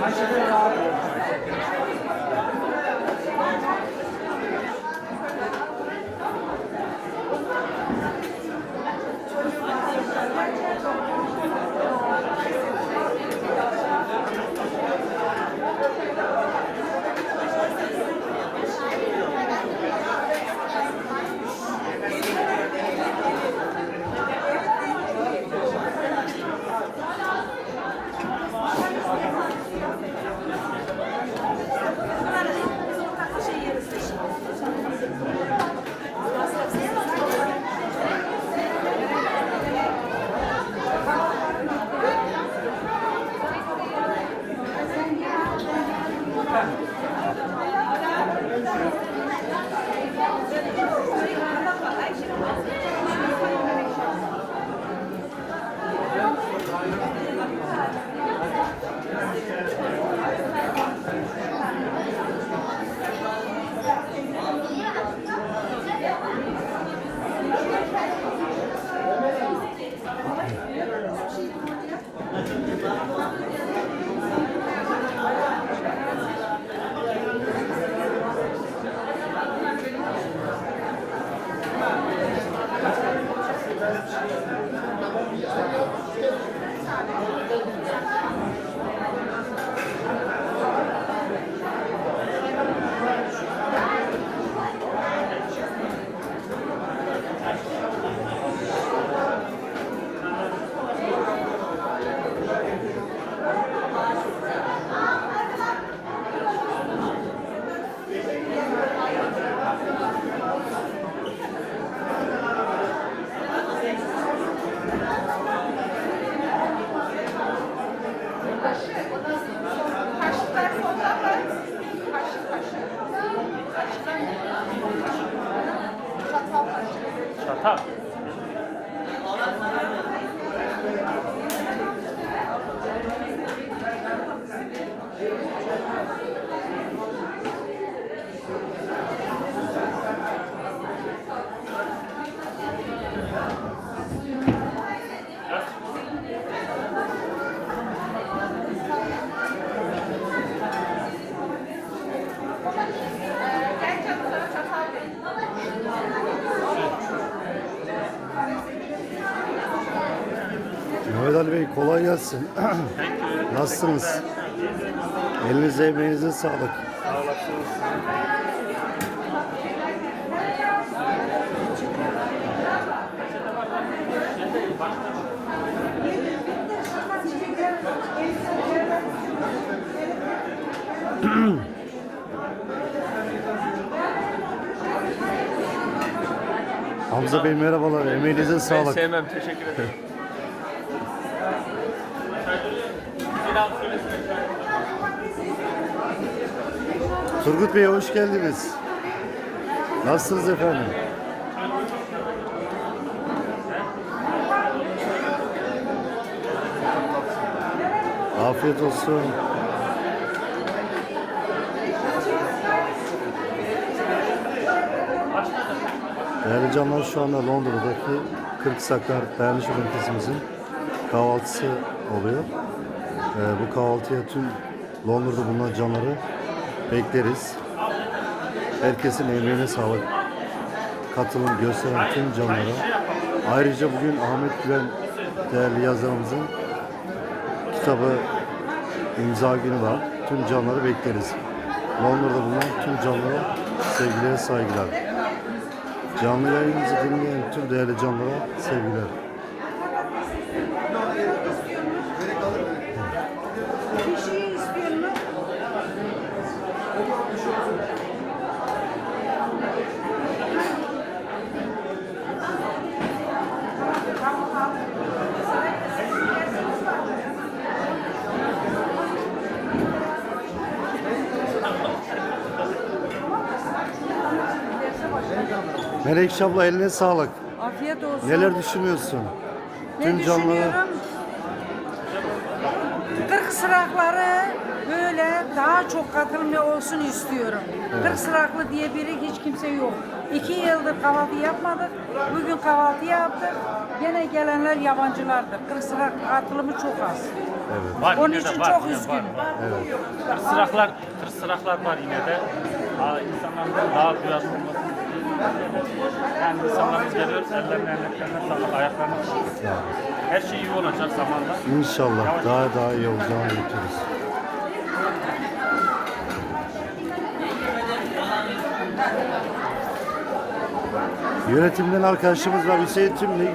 会社では 탑. Mehmet Ali Bey kolay gelsin. Nasılsınız? Elinize emeğinize sağlık. Sağ olasınız. Hamza Bey merhabalar. Emeğinize Ben sağlık. sevmem. Teşekkür ederim. Turgut Bey hoş geldiniz. Nasılsınız efendim? Afiyet olsun. Değerli canlar şu anda Londra'daki Kırksaklar Dayanışma Ünitesimizin kahvaltısı oluyor. Ee, bu kahvaltıya tüm Londra'da bulunan canları bekleriz. Herkesin emeğine sağlık. Katılım gösteren tüm canlara. Ayrıca bugün Ahmet Güven değerli yazarımızın kitabı imza günü var. Tüm canları bekleriz. Londra'da bulunan tüm canlara sevgiler, saygılar. Canlı yayınımızı dinleyen tüm değerli canlara sevgiler. Bir şey istiyor mu? Melekşe abla eline sağlık. Afiyet olsun. Neler düşünüyorsun? Ne Tüm? 40 40 sırakları böyle daha çok katılımlı olsun istiyorum. 40 sıraklı diye biri hiç kimse yok. İki yıldır kahvaltı yapmadık. Bugün kahvaltı yaptık. Gene gelenler yabancılardır. 40 sırak katılımı çok az. Var, Onun yine de için var, çok yine üzgünüm. Var, var. Tırsıraklar, tırsıraklar var yine de. Aa, insanların daha duyarlı olması. Yani insanlarımız geliyor, ellerine, emeklerine sağlık, ayaklarına sağlık. Her şey iyi olacak zamanla. İnşallah daha daha iyi olacağını bekliyoruz. Yönetimden arkadaşımız var. Hüseyin Tümlü.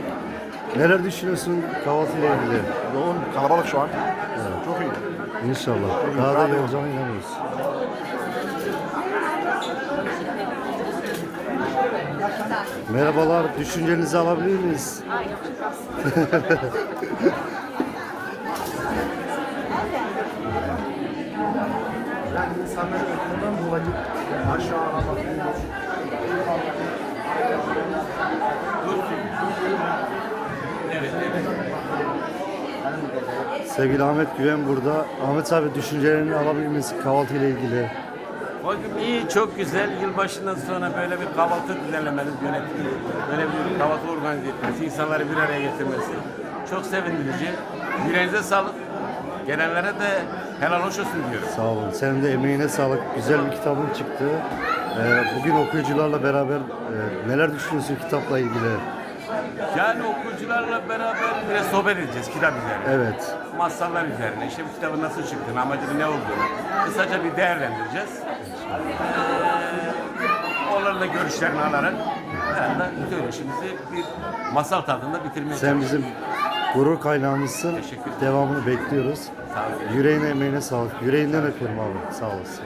Neler düşünüyorsun kahvaltıyla ilgili? Yoğun, kalabalık şu an. Çok iyi. İnşallah. Daha da iyi olacağına inanıyoruz. Merhabalar. Düşüncenizi alabilir miyiz? Sevgili Ahmet Güven burada. Ahmet abi düşüncelerini alabilir miyiz kahvaltıyla ilgili? Bugün iyi, çok güzel. Yılbaşından sonra böyle bir kahvaltı düzenlemeniz yönetimi, böyle bir kahvaltı organize etmesi, insanları bir araya getirmesi çok sevindirici. Yüreğinize sağlık. Gelenlere de helal hoş olsun diyorum. Sağ olun. Senin de emeğine sağlık. Güzel bir kitabın çıktı. Ee, bugün okuyucularla beraber e, neler düşünüyorsun kitapla ilgili? Yani okuyucularla beraber biraz sohbet edeceğiz kitap üzerine. Evet. Masallar üzerine, işte bu kitabın nasıl çıktığını, amacının ne olduğunu kısaca bir değerlendireceğiz. Ee, onların da görüşlerini alarak herhalde söyleşimizi bir masal tadında bitirmeye Sen bizim gurur kaynağımızsın. Teşekkür ederim. Devamını bekliyoruz. Sağ olun. Yüreğine emeğine sağlık. Yüreğinden öpüyorum abi. Sağ olasın.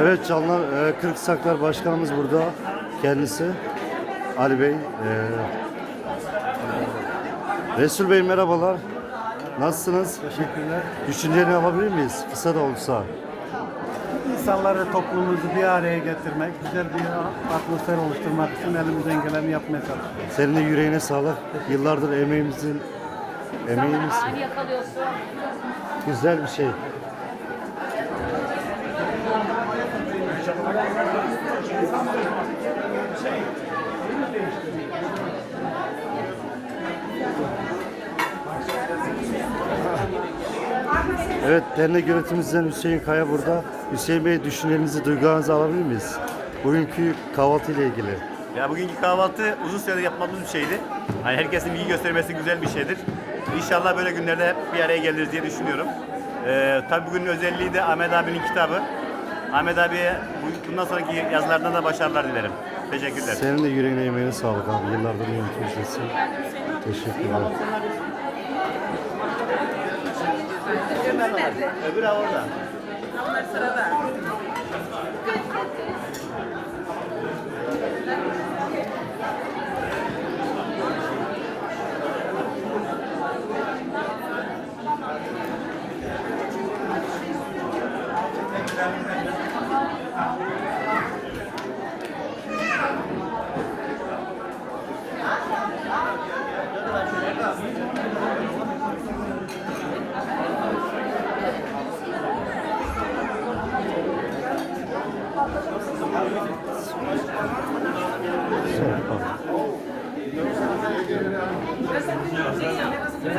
Evet canlar, e, Kırk Saklar Başkanımız burada. Kendisi Ali Bey. e, Resul Bey merhabalar. Nasılsınız? Teşekkürler. Düşünceni alabilir miyiz? Kısa da olsa. İnsanları, toplumumuzu bir araya getirmek, güzel bir atmosfer oluşturmak için elimizden geleni yapmaya çalışıyoruz. Senin de yüreğine sağlık. Yıllardır emeğimizin emeğimiz Ani yakalıyorsun. güzel bir şey. Evet, dernek yönetimimizden Hüseyin Kaya burada. Hüseyin Bey düşüncelerinizi, duygularınızı alabilir miyiz? Bugünkü kahvaltı ile ilgili. Ya bugünkü kahvaltı uzun süredir yapmadığımız bir şeydi. Hani herkesin bilgi göstermesi güzel bir şeydir. İnşallah böyle günlerde hep bir araya geliriz diye düşünüyorum. Ee, tabii bugünün özelliği de Ahmet abinin kitabı. Ahmet abiye bu- bundan sonraki yazılardan da başarılar dilerim. Teşekkürler. Senin de yüreğine emeğine sağlık abi. Yıllardır yönetimcisin. Teşekkürler. Öbürü orada. Onlar sırada.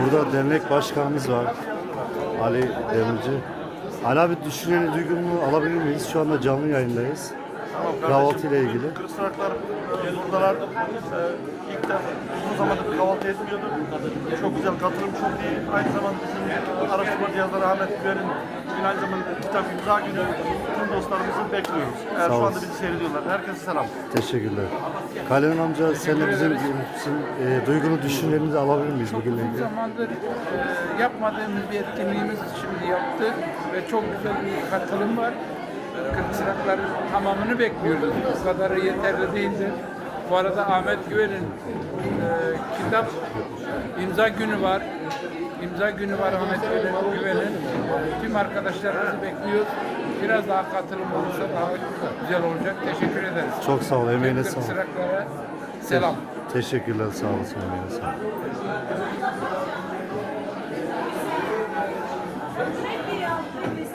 Burada dernek başkanımız var. Ali Demirci. Ali abi düşünceni, duygunu alabilir miyiz? Şu anda canlı yayındayız. Kahvaltı ile ilgili. Kırısıraklar buradalar. Ee, ilk defa uzun zamandır kahvaltı etmiyorduk. Çok güzel katılım çok iyi. Aynı zamanda bizim araştırma cihazları Ahmet bugün aynı zamanda kitap imza günü tüm dostlarımızı bekliyoruz. Eğer Sağ şu anda bizi seyrediyorlar. Herkese selam. Teşekkürler. Kalem amca sen de bizim, bizim e, duygunu, düşüncelerinizi alabilir miyiz bugünle Uzun ilgili? zamandır e, yapmadığımız bir etkinliğimiz şimdi yaptık ve çok güzel bir katılım var. Kırksırakların tamamını bekliyoruz. Bu kadarı yeterli değildir. Bu arada Ahmet Güven'in e, kitap imza günü var. İmza günü var Ahmet Güven'in-. Tüm arkadaşlarımızı bekliyoruz. Biraz daha katılım olursa daha güzel olacak. Teşekkür ederiz. Çok sağ ol, emeğine sağlık. Kırksıraklara selam. Teşekkürler, sağ olasın, emeğine sağlık.